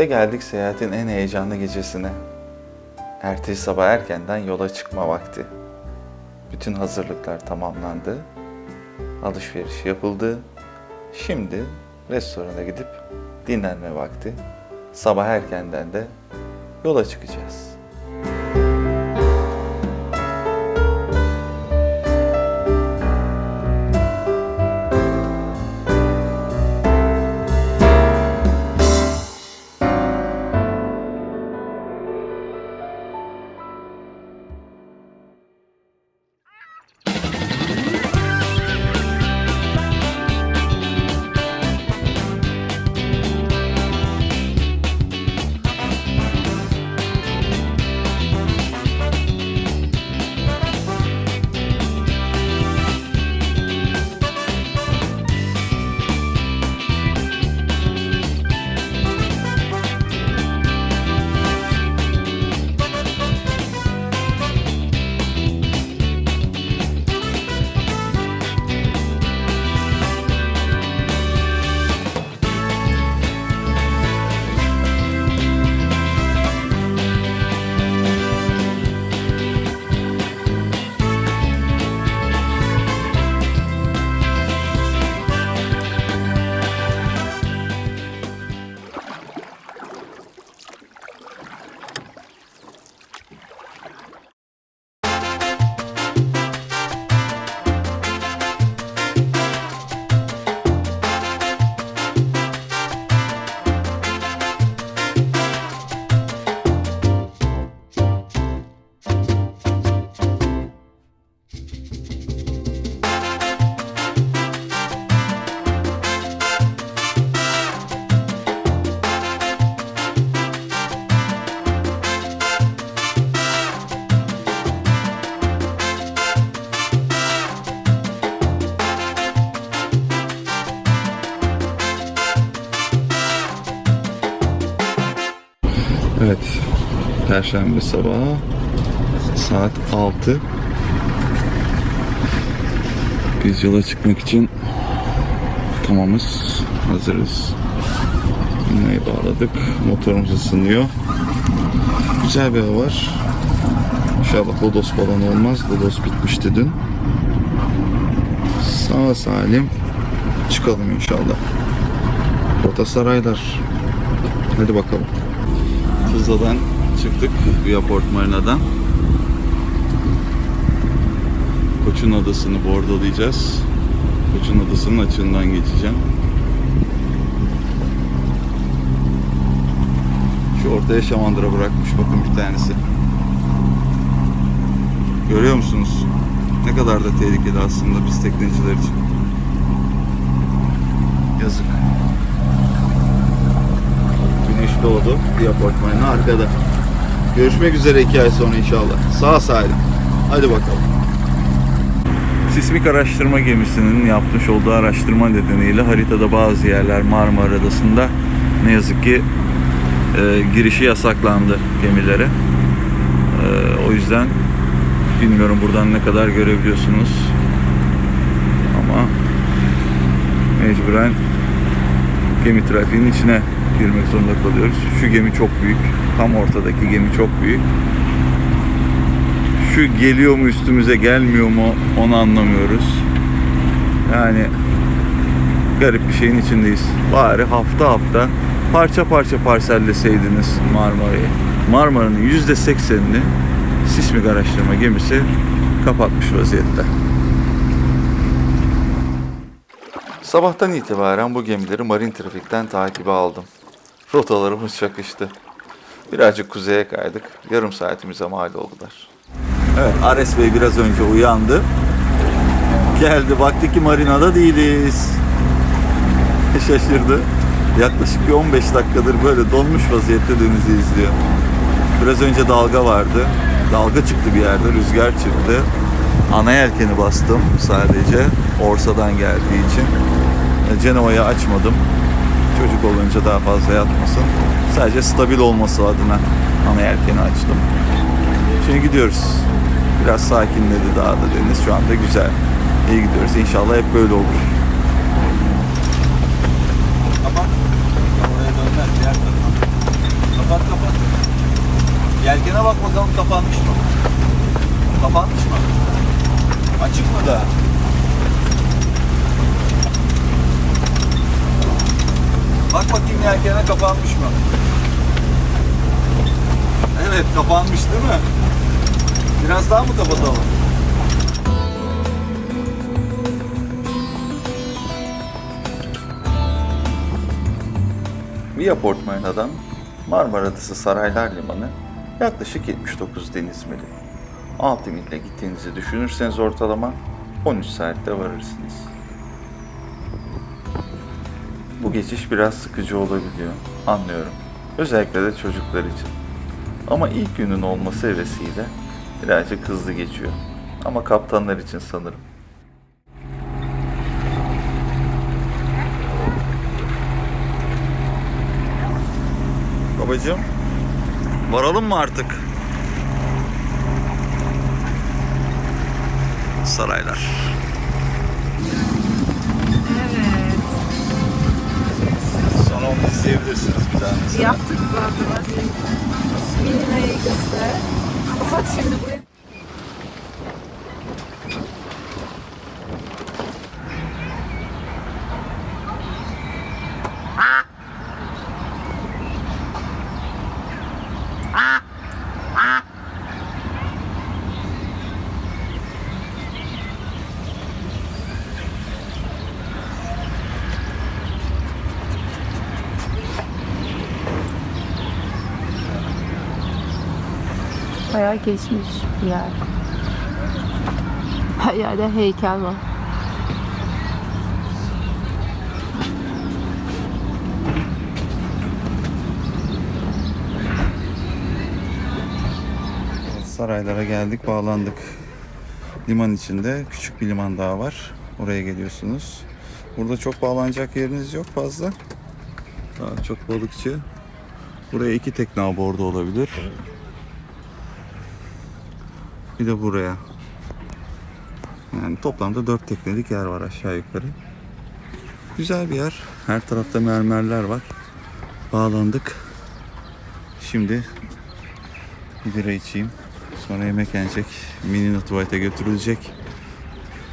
İşte geldik seyahatin en heyecanlı gecesine. Ertesi sabah erkenden yola çıkma vakti. Bütün hazırlıklar tamamlandı. Alışveriş yapıldı. Şimdi restorana gidip dinlenme vakti. Sabah erkenden de yola çıkacağız. Perşembe sabahı saat 6. Biz yola çıkmak için tamamız hazırız. Dünyayı bağladık. Motorumuz ısınıyor. Güzel bir hava var. İnşallah Lodos falan olmaz. Lodos bitmişti dün. Sağ salim çıkalım inşallah. Rota saraylar. Hadi bakalım. Tuzla'dan çıktık Viaport Marina'dan. Koçun Adası'nı bordolayacağız. Koçun Adası'nın açığından geçeceğim. Şu ortaya şamandıra bırakmış bakın bir tanesi. Görüyor musunuz? Ne kadar da tehlikeli aslında biz tekneciler için. Yazık. Güneş doğdu. Bir apartmanın arkada. Görüşmek üzere iki ay sonra inşallah. Sağ salim. Hadi bakalım. Sismik Araştırma Gemisi'nin yapmış olduğu araştırma nedeniyle haritada bazı yerler Marmara Adası'nda ne yazık ki e, girişi yasaklandı gemilere. E, o yüzden bilmiyorum buradan ne kadar görebiliyorsunuz. Ama mecburen gemi trafiğinin içine girmek zorunda kalıyoruz. Şu gemi çok büyük. Tam ortadaki gemi çok büyük. Şu geliyor mu üstümüze gelmiyor mu onu anlamıyoruz. Yani garip bir şeyin içindeyiz. Bari hafta hafta parça parça parselleseydiniz Marmara'yı. Marmara'nın yüzde seksenini sismik araştırma gemisi kapatmış vaziyette. Sabahtan itibaren bu gemileri marin trafikten takibe aldım. Rotalarımız çakıştı. Birazcık kuzeye kaydık. Yarım saatimize mal oldular. Evet, Ares Bey biraz önce uyandı. Geldi, baktı ki marinada değiliz. Şaşırdı. Yaklaşık bir 15 dakikadır böyle donmuş vaziyette denizi izliyor. Biraz önce dalga vardı. Dalga çıktı bir yerde, rüzgar çıktı. Ana yelkeni bastım sadece Orsa'dan geldiği için. Cenova'yı açmadım. Çocuk olunca daha fazla yatmasın. Sadece stabil olması adına ana yelkeni açtım. Şimdi gidiyoruz. Biraz sakinledi daha da deniz. Şu anda güzel. İyi gidiyoruz. İnşallah hep böyle olur. Tamam. Oraya dönmez. Diğer tarafa. Yelkene bak bakalım kapanmış mı? Kapanmış mı? Açık mı da? Bak bakayım yelkene kapanmış mı? Evet kapanmış değil mi? Biraz daha mı kapatalım? Viaport Marina'dan Marmara Adası Saraylar Limanı yaklaşık 79 deniz mili. 6 mille gittiğinizi düşünürseniz ortalama 13 saatte varırsınız. Bu geçiş biraz sıkıcı olabiliyor, anlıyorum. Özellikle de çocuklar için. Ama ilk günün olması hevesiyle birazcık hızlı geçiyor. Ama kaptanlar için sanırım. Babacığım, varalım mı artık? Saraylar. Onu izleyebilirsiniz bir tanesi. Yaptık zaten. Minina'ya işte. Kapat şimdi burayı. Bayağı geçmiş bir yer. Her yerde heykel var. Saraylara geldik, bağlandık. Liman içinde küçük bir liman daha var. Oraya geliyorsunuz. Burada çok bağlanacak yeriniz yok fazla. Daha çok balıkçı. Buraya iki tekne bordo olabilir. Bir de buraya. Yani toplamda dört teknelik yer var aşağı yukarı. Güzel bir yer. Her tarafta mermerler var. Bağlandık. Şimdi bir bira içeyim. Sonra yemek yenecek. Mini tuvalete götürülecek.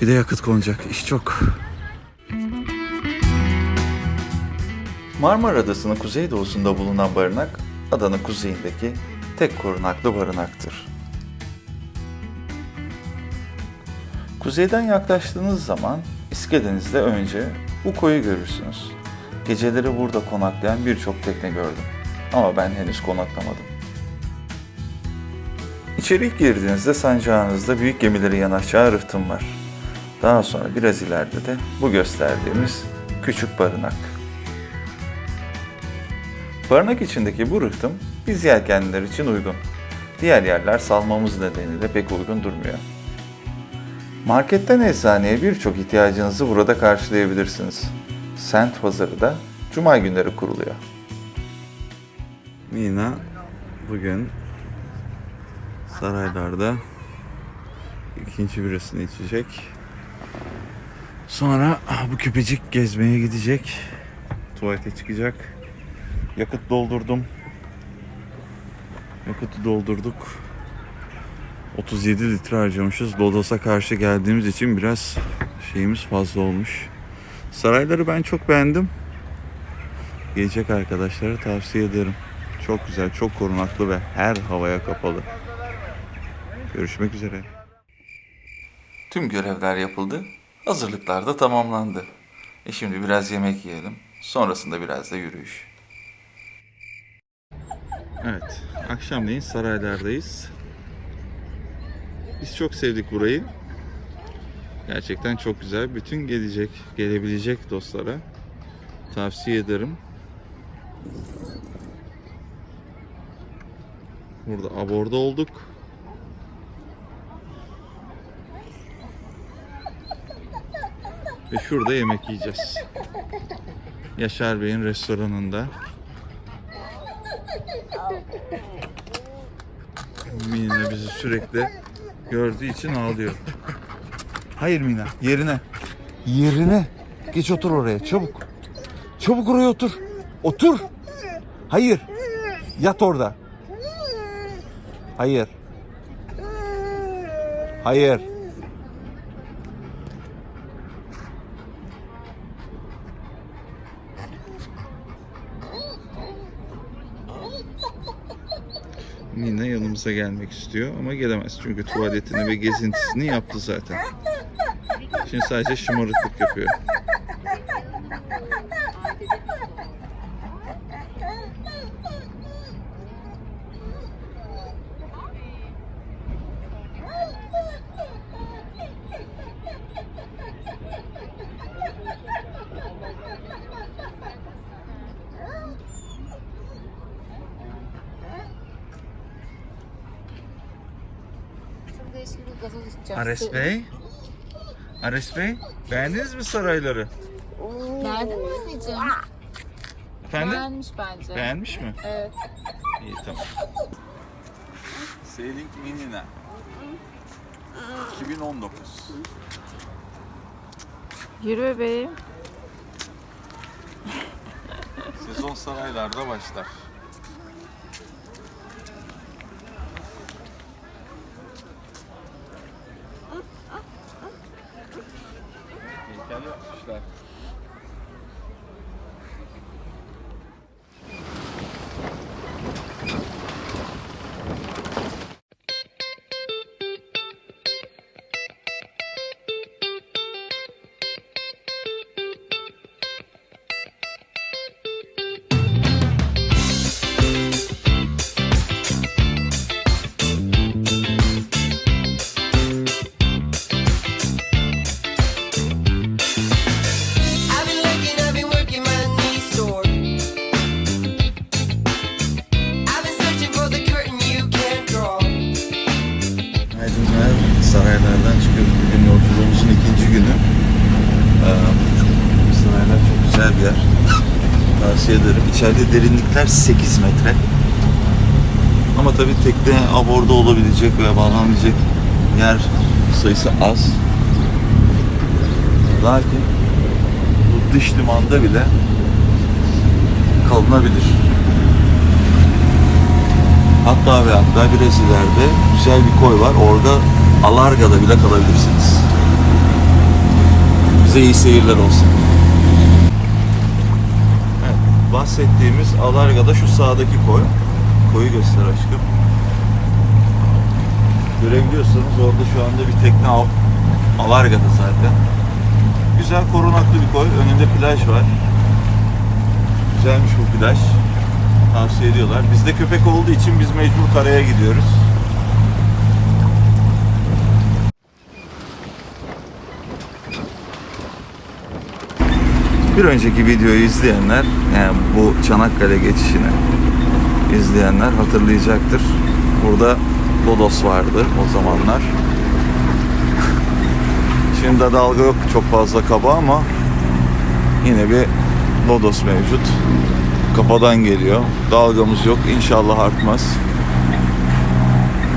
Bir de yakıt konacak. İş çok. Marmara Adası'nın kuzeydoğusunda bulunan barınak, adanın kuzeyindeki tek korunaklı barınaktır. Kuzeyden yaklaştığınız zaman İskeledeniz'de önce bu koyu görürsünüz. Geceleri burada konaklayan birçok tekne gördüm. Ama ben henüz konaklamadım. İçeri girdiğinizde sancağınızda büyük gemileri yanaşacağı rıhtım var. Daha sonra biraz ileride de bu gösterdiğimiz küçük barınak. Barınak içindeki bu rıhtım biz yelkenliler için uygun. Diğer yerler salmamız nedeniyle pek uygun durmuyor. Marketten eczaneye birçok ihtiyacınızı burada karşılayabilirsiniz. Sent pazarı da cuma günleri kuruluyor. Mina bugün saraylarda ikinci birasını içecek. Sonra bu köpecik gezmeye gidecek. Tuvalete çıkacak. Yakıt doldurdum. Yakıtı doldurduk. 37 litre harcamışız. Lodos'a karşı geldiğimiz için biraz şeyimiz fazla olmuş. Sarayları ben çok beğendim. Gelecek arkadaşlara tavsiye ederim. Çok güzel, çok korunaklı ve her havaya kapalı. Görüşmek üzere. Tüm görevler yapıldı. Hazırlıklar da tamamlandı. E şimdi biraz yemek yiyelim. Sonrasında biraz da yürüyüş. Evet, akşamleyin saraylardayız. Biz çok sevdik burayı. Gerçekten çok güzel. Bütün gelecek, gelebilecek dostlara tavsiye ederim. Burada aborda olduk. Ve şurada yemek yiyeceğiz. Yaşar Bey'in restoranında. Mina bizi sürekli gördüğü için ağlıyor. Hayır Mina, yerine. Yerine. Geç otur oraya, çabuk. Çabuk oraya otur. Otur. Hayır. Yat orada. Hayır. Hayır. Nina yanımıza gelmek istiyor ama gelemez çünkü tuvaletini ve gezintisini yaptı zaten. Şimdi sadece şımarıklık yapıyor. Bir gazoz içeceğim. Ares Bey? Ares Bey? Beğendiniz mi sarayları? Beğendin mi anneciğim? Efendim? Beğenmiş bence. Beğenmiş mi? Evet. İyi tamam. Sailing Minina 2019 Yürü bebeğim. Sezon saraylarda başlar. Bir yer. Tavsiye ederim. İçeride derinlikler 8 metre. Ama tabii tekne aborda olabilecek veya bağlanabilecek yer sayısı az. Lakin bu dış limanda bile kalınabilir. Hatta ve hatta biraz ileride güzel bir koy var. Orada Alarga'da bile kalabilirsiniz. Bize iyi seyirler olsun. Bahsettiğimiz Alarga'da şu sağdaki koy. Koyu göster aşkım. Görebiliyorsanız orada şu anda bir tekne Al- Alarga'da zaten. Güzel korunaklı bir koy. Önünde plaj var. Güzelmiş bu plaj tavsiye ediyorlar. Bizde köpek olduğu için biz mecbur karaya gidiyoruz. Bir önceki videoyu izleyenler, yani bu Çanakkale geçişini izleyenler hatırlayacaktır. Burada Lodos vardı o zamanlar. Şimdi de dalga yok çok fazla kaba ama yine bir Lodos mevcut kafadan geliyor. Dalgamız yok. İnşallah artmaz.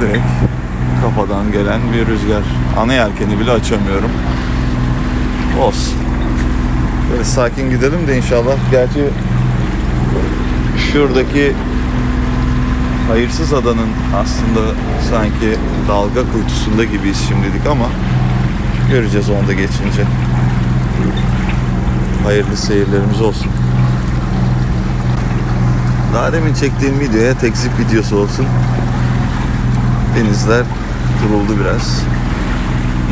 Direkt kafadan gelen bir rüzgar. Ana yelkeni bile açamıyorum. Olsun. Böyle sakin gidelim de inşallah. Gerçi şuradaki hayırsız adanın aslında sanki dalga kuytusunda gibiyiz şimdilik ama göreceğiz onu da geçince. Hayırlı seyirlerimiz olsun. Daha demin çektiğim videoya tekzip videosu olsun. Denizler duruldu biraz.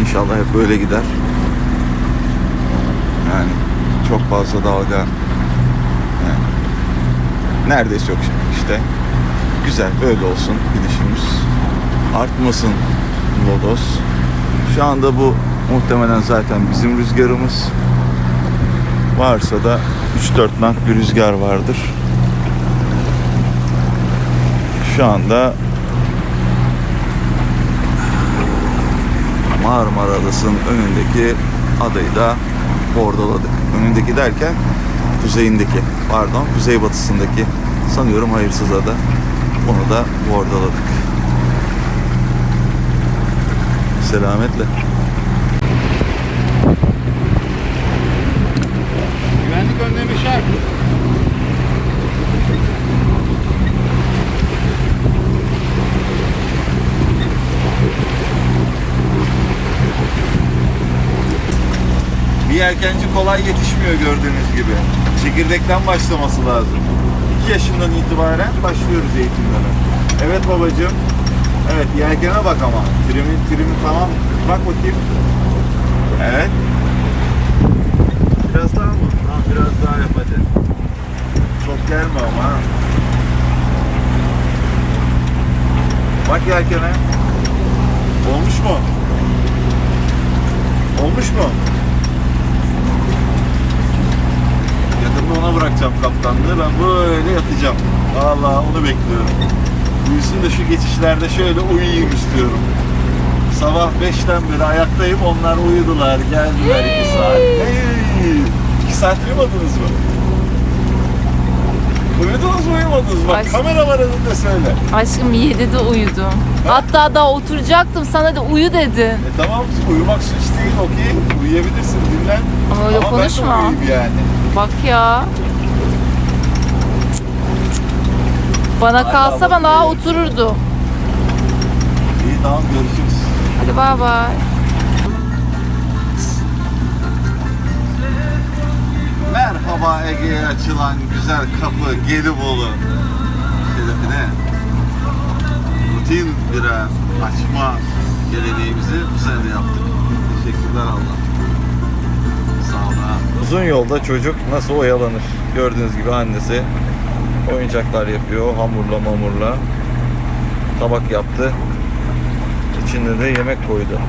İnşallah hep böyle gider. Yani çok fazla dalga yani neredeyse yok işte. Güzel böyle olsun gidişimiz. Artmasın Lodos. Şu anda bu muhtemelen zaten bizim rüzgarımız. Varsa da 3-4 knot bir rüzgar vardır. Şu anda Marmara Adası'nın önündeki adayı da bordaladık. Önündeki derken kuzeyindeki, pardon kuzeybatısındaki sanıyorum hayırsız ada. Onu da bordaladık. Selametle. Güvenlik önlemi şart. Yelkenci kolay yetişmiyor gördüğünüz gibi. Çekirdekten başlaması lazım. 2 yaşından itibaren başlıyoruz eğitimlere. Evet babacığım. Evet yelkene bak ama. Trimi, trimi tamam. Bak bakayım. Evet. Biraz daha mı? Ha, biraz daha yap hadi. Çok gelme ama. Bak yelkene. Olmuş mu? Olmuş mu? Yakında ona bırakacağım kaptanlığı. Ben böyle yatacağım. Vallahi onu bekliyorum. Uyusun da şu geçişlerde şöyle uyuyayım istiyorum. Sabah 5'ten beri ayaktayım. Onlar uyudular. Geldiler 2 saat. Hey! 2 saat uyumadınız mı? Uyudunuz mu uyumadınız? Bak Ay. kamera var önünde söyle. Aşkım 7'de uyudum. Hatta daha oturacaktım sana da uyu dedin. E tamam uyumak suç değil okey. Uyuyabilirsin dinlen. Ama öyle ben de konuşma. uyuyayım yani. Bak ya. Bana kalsa ben daha bakıyor. otururdum. İyi tamam görüşürüz. Hadi bay bay. Merhaba Ege'ye açılan güzel kapı Gelibolu şerefine. Rutin bira açma geleneğimizi bu sene de yaptık. Teşekkürler Allah. Uzun yolda çocuk nasıl oyalanır? Gördüğünüz gibi annesi oyuncaklar yapıyor hamurla mamurla. Tabak yaptı. İçinde de yemek koydu.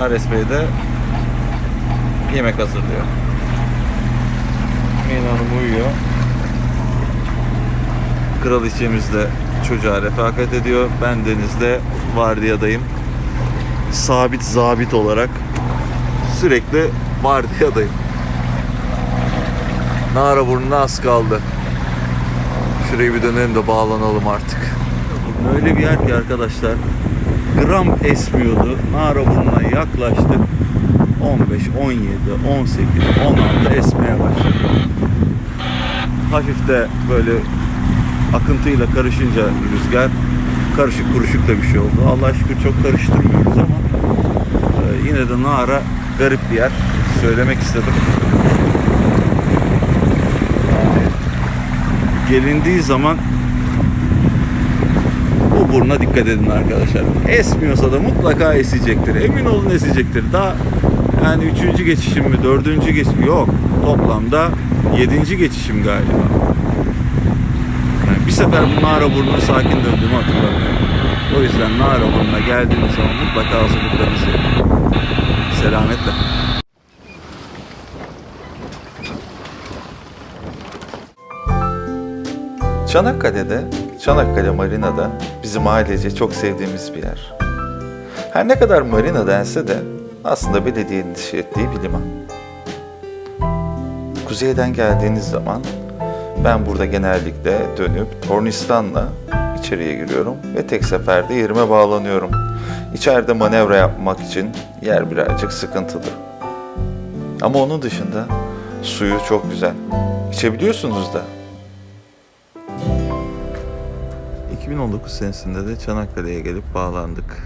Ares Bey de yemek hazırlıyor. Mina Hanım uyuyor. Kraliçemiz de çocuğa refakat ediyor. Ben denizde vardiyadayım. Sabit zabit olarak sürekli vardiyadayım. Nara burnuna az kaldı. Şurayı bir dönelim de bağlanalım artık. Öyle bir yer ki arkadaşlar gram esmiyordu. Nara burnuna yaklaştık. 15, 17, 18, 16 esmeye başladı. Hafif de böyle akıntıyla karışınca rüzgar karışık kuruşuk da bir şey oldu. Allah şükür çok karıştırmıyoruz ama e, yine de Nara garip bir yer. Söylemek istedim. Yani gelindiği zaman bu buruna dikkat edin arkadaşlar. Esmiyorsa da mutlaka esecektir. Emin olun esecektir. Daha yani üçüncü geçişim mi, dördüncü geçişim yok. Toplamda yedinci geçişim galiba. Yani bir sefer bu Nara burnuna sakin döndüğümü hatırlamıyorum. O yüzden Nara burnuna geldiğiniz zaman mutlaka hazırlıklarınızı. Selametle. Çanakkale'de, Çanakkale Marina'da bizim ailece çok sevdiğimiz bir yer. Her ne kadar marina dense de aslında belediyenin işlettiği bir liman. Kuzeyden geldiğiniz zaman ben burada genellikle dönüp tornistanla içeriye giriyorum ve tek seferde yerime bağlanıyorum. İçeride manevra yapmak için yer birazcık sıkıntılı. Ama onun dışında suyu çok güzel. İçebiliyorsunuz da. 2019 senesinde de Çanakkale'ye gelip bağlandık.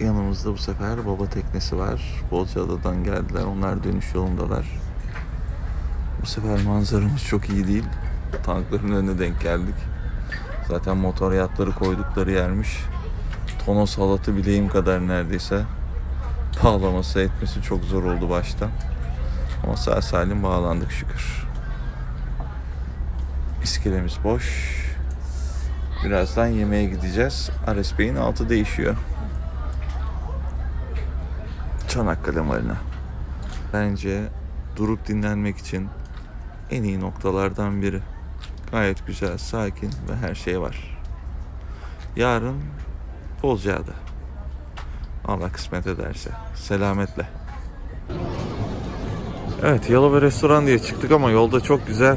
Yanımızda bu sefer baba teknesi var. Bozcaada'dan geldiler. Onlar dönüş yolundalar. Bu sefer manzaramız çok iyi değil. Tankların önüne denk geldik. Zaten motor yatları koydukları yermiş. Tonos halatı bileğim kadar neredeyse. Bağlaması etmesi çok zor oldu başta. Ama sağ salim bağlandık şükür. İskelemiz boş. Birazdan yemeğe gideceğiz. Ares Bey'in altı değişiyor. Çanakkale Marina. Bence durup dinlenmek için en iyi noktalardan biri. Gayet güzel, sakin ve her şey var. Yarın Bozcaada. Allah kısmet ederse. Selametle. Evet Yalova Restoran diye çıktık ama yolda çok güzel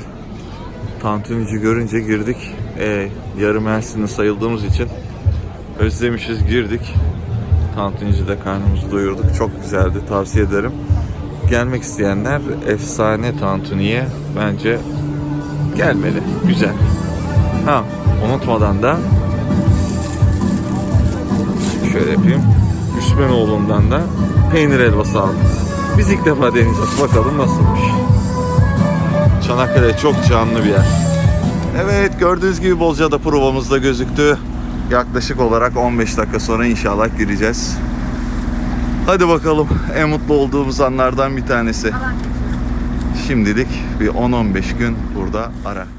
tantunici görünce girdik. E, yarım Mersin'de sayıldığımız için özlemişiz girdik. Tantunicide karnımızı doyurduk. Çok güzeldi. Tavsiye ederim. Gelmek isteyenler efsane tantuniye bence gelmeli. Güzel. Ha unutmadan da şöyle yapayım. Üsmenoğlu'ndan da peynir helvası aldım. Biz ilk defa deneyeceğiz. Bakalım nasılmış. Çanakkale çok canlı bir yer. Evet gördüğünüz gibi Bozcaada provamız da gözüktü. Yaklaşık olarak 15 dakika sonra inşallah gireceğiz. Hadi bakalım en mutlu olduğumuz anlardan bir tanesi. Şimdilik bir 10-15 gün burada ara.